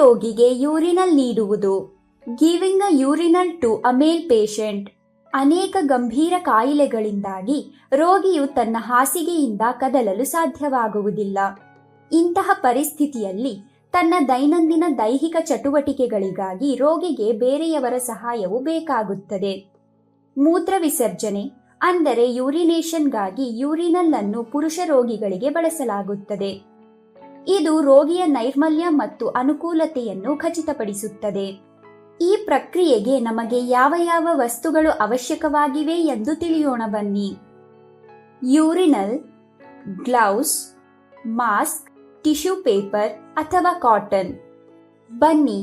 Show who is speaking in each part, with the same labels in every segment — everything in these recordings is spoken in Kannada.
Speaker 1: ರೋಗಿಗೆ ಯೂರಿನಲ್ ನೀಡುವುದು. Giving a urinal to a male patient. ಅನೇಕ ಗಂಭೀರ ಕಾಯಿಲೆಗಳಿಂದಾಗಿ ರೋಗಿಯು ತನ್ನ ಹಾಸಿಗೆಯಿಂದ ಕದಲಲು ಸಾಧ್ಯವಾಗುವುದಿಲ್ಲ. ಇಂತಹ ಪರಿಸ್ಥಿತಿಯಲ್ಲಿ ತನ್ನ ದೈನಂದಿನ ದೈಹಿಕ ಚಟುವಟಿಕೆಗಳಿಗಾಗಿ ರೋಗಿಗೆ ಬೇರೆಯವರ ಸಹಾಯವು ಬೇಕಾಗುತ್ತದೆ. ಮೂತ್ರ ವಿಸರ್ಜನೆ, ಅಂದರೆ ಯೂರಿನೇಷನ್ಗಾಗಿ ಯೂರಿನಲ್ ಅನ್ನು ಪುರುಷ ರೋಗಿಗಳಿಗೆ ಬಳಸಲಾಗುತ್ತದೆ. ಇದು ರೋಗಿಯ ನೈರ್ಮಲ್ಯ ಮತ್ತು ಅನುಕೂಲತೆಯನ್ನು ಖಚಿತಪಡಿಸುತ್ತದೆ. ಈ ಪ್ರಕ್ರಿಯೆಗೆ ನಮಗೆ ಯಾವ ಯಾವ ವಸ್ತುಗಳು ಅವಶ್ಯಕವಾಗಿವೆ ಎಂದು ತಿಳಿಯೋಣ ಬನ್ನಿ. Urinal, gloves, mask, tissue paper ಅಥವಾ ಕಾಟನ್. ಬನ್ನಿ,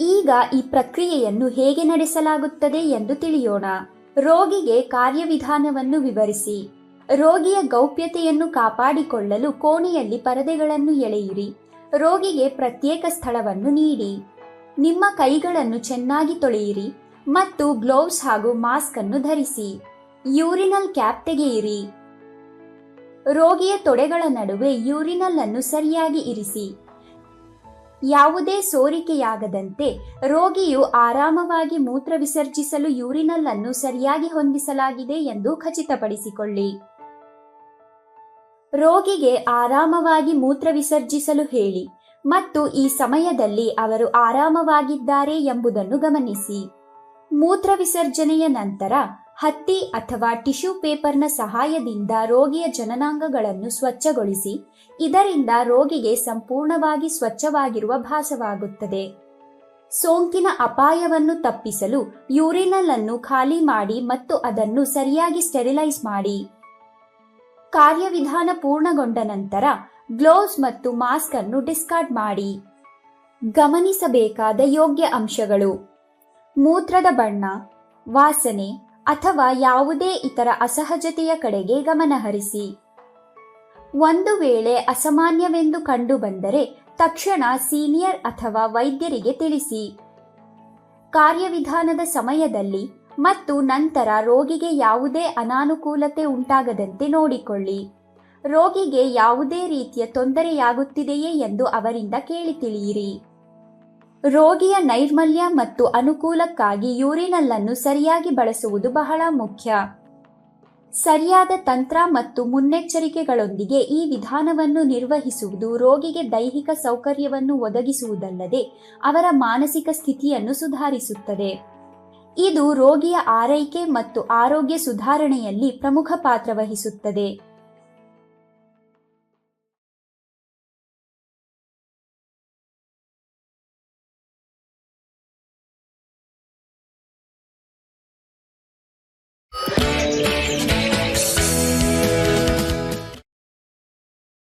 Speaker 1: ಈಗ ಈ ಪ್ರಕ್ರಿಯೆಯನ್ನು ಹೇಗೆ ನಡೆಸಲಾಗುತ್ತದೆ ಎಂದು ತಿಳಿಯೋಣ. ರೋಗಿಗೆ ಕಾರ್ಯವಿಧಾನವನ್ನು ವಿವರಿಸಿ. ರೋಗಿಯ ಗೌಪ್ಯತೆಯನ್ನು ಕಾಪಾಡಿಕೊಳ್ಳಲು ಕೋಣೆಯಲ್ಲಿ ಪರದೆಗಳನ್ನು ಎಳೆಯಿರಿ. ರೋಗಿಗೆ ಪ್ರತ್ಯೇಕ ಸ್ಥಳವನ್ನು ನೀಡಿ. ನಿಮ್ಮ ಕೈಗಳನ್ನು ಚೆನ್ನಾಗಿ ತೊಳೆಯಿರಿ ಮತ್ತು ಗ್ಲೌಸ್ ಹಾಗೂ ಮಾಸ್ಕ್ ಅನ್ನು ಧರಿಸಿ. ಯೂರಿನಲ್ ಕ್ಯಾಪ್ ತೆಗೆಯಿರಿ. ರೋಗಿಯ ತೊಡೆಗಳ ನಡುವೆ ಯೂರಿನಲ್ ಅನ್ನು ಸರಿಯಾಗಿ ಇರಿಸಿ. ಯಾವುದೇ ಸೋರಿಕೆಯಾಗದಂತೆ ರೋಗಿಯು ಆರಾಮವಾಗಿ ಮೂತ್ರ ವಿಸರ್ಜಿಸಲು ಯೂರಿನಲ್ ಅನ್ನು ಸರಿಯಾಗಿ ಹೊಂದಿಸಲಾಗಿದೆ ಎಂದು ಖಚಿತಪಡಿಸಿಕೊಳ್ಳಿ. ರೋಗಿಗೆ ಆರಾಮವಾಗಿ ಮೂತ್ರ ವಿಸರ್ಜಿಸಲು ಹೇಳಿ ಮತ್ತು ಈ ಸಮಯದಲ್ಲಿ ಅವರು ಆರಾಮವಾಗಿದ್ದಾರೆ ಎಂಬುದನ್ನು ಗಮನಿಸಿ. ಮೂತ್ರ ವಿಸರ್ಜನೆಯ ನಂತರ ಹತ್ತಿ ಅಥವಾ ಟಿಶ್ಯೂ ಪೇಪರ್ನ ಸಹಾಯದಿಂದ ರೋಗಿಯ ಜನನಾಂಗಗಳನ್ನು ಸ್ವಚ್ಛಗೊಳಿಸಿ, ಇದರಿಂದ ರೋಗಿಗೆ ಸಂಪೂರ್ಣವಾಗಿ ಸ್ವಚ್ಛವಾಗಿರುವ ಭಾಸವಾಗುತ್ತದೆ. ಸೋಂಕಿನ ಅಪಾಯವನ್ನು ತಪ್ಪಿಸಲು ಯೂರಿನಲ್ ಅನ್ನು ಖಾಲಿ ಮಾಡಿ ಮತ್ತು ಅದನ್ನು ಸರಿಯಾಗಿ ಸ್ಟೆರಿಲೈಸ್ ಮಾಡಿ. ಕಾರ್ಯವಿಧಾನ ಪೂರ್ಣಗೊಂಡ ನಂತರ ಗ್ಲೋವ್ಸ್ ಮತ್ತು ಮಾಸ್ಕ್ ಅನ್ನು ಡಿಸ್ಕಾರ್ಡ್ ಮಾಡಿ. ಗಮನಿಸಬೇಕಾದ ಯೋಗ್ಯ ಅಂಶಗಳು. ಮೂತ್ರದ ಬಣ್ಣ, ವಾಸನೆ ಅಥವಾ ಯಾವುದೇ ಇತರ ಅಸಹಜತೆಯ ಕಡೆಗೆ ಗಮನಹರಿಸಿ ಒಂದು ವೇಳೆ ಅಸಾಮಾನ್ಯವೆಂದು ಕಂಡುಬಂದರೆ ತಕ್ಷಣ ಸೀನಿಯರ್ ಅಥವಾ ವೈದ್ಯರಿಗೆ ತಿಳಿಸಿ. ಕಾರ್ಯವಿಧಾನದ ಸಮಯದಲ್ಲಿ ಮತ್ತು ನಂತರ ರೋಗಿಗೆ ಯಾವುದೇ ಅನಾನುಕೂಲತೆ ಉಂಟಾಗದಂತೆ ನೋಡಿಕೊಳ್ಳಿ. ರೋಗಿಗೆ ಯಾವುದೇ ರೀತಿಯ ತೊಂದರೆಯಾಗುತ್ತಿದೆಯೇ ಎಂದು ಅವರಿಂದ ಕೇಳಿ ತಿಳಿಯಿರಿ ರೋಗಿಯ ನೈರ್ಮಲ್ಯ ಮತ್ತು ಅನುಕೂಲಕ್ಕಾಗಿ ಯೂರಿನಲ್ ಅನ್ನು ಸರಿಯಾಗಿ ಬಳಸುವುದು ಬಹಳ ಮುಖ್ಯ. ಸರಿಯಾದ ತಂತ್ರ ಮತ್ತು ಮುನ್ನೆಚ್ಚರಿಕೆಗಳೊಂದಿಗೆ ಈ ವಿಧಾನವನ್ನು ನಿರ್ವಹಿಸುವುದು ರೋಗಿಗೆ ದೈಹಿಕ ಸೌಕರ್ಯವನ್ನು ಒದಗಿಸುವುದಲ್ಲದೆ ಅವರ ಮಾನಸಿಕ ಸ್ಥಿತಿಯನ್ನು ಸುಧಾರಿಸುತ್ತದೆ. ಇದು ರೋಗಿಯ ಆರೈಕೆ ಮತ್ತು ಆರೋಗ್ಯ ಸುಧಾರಣೆಯಲ್ಲಿ ಪ್ರಮುಖ ಪಾತ್ರ ವಹಿಸುತ್ತದೆ.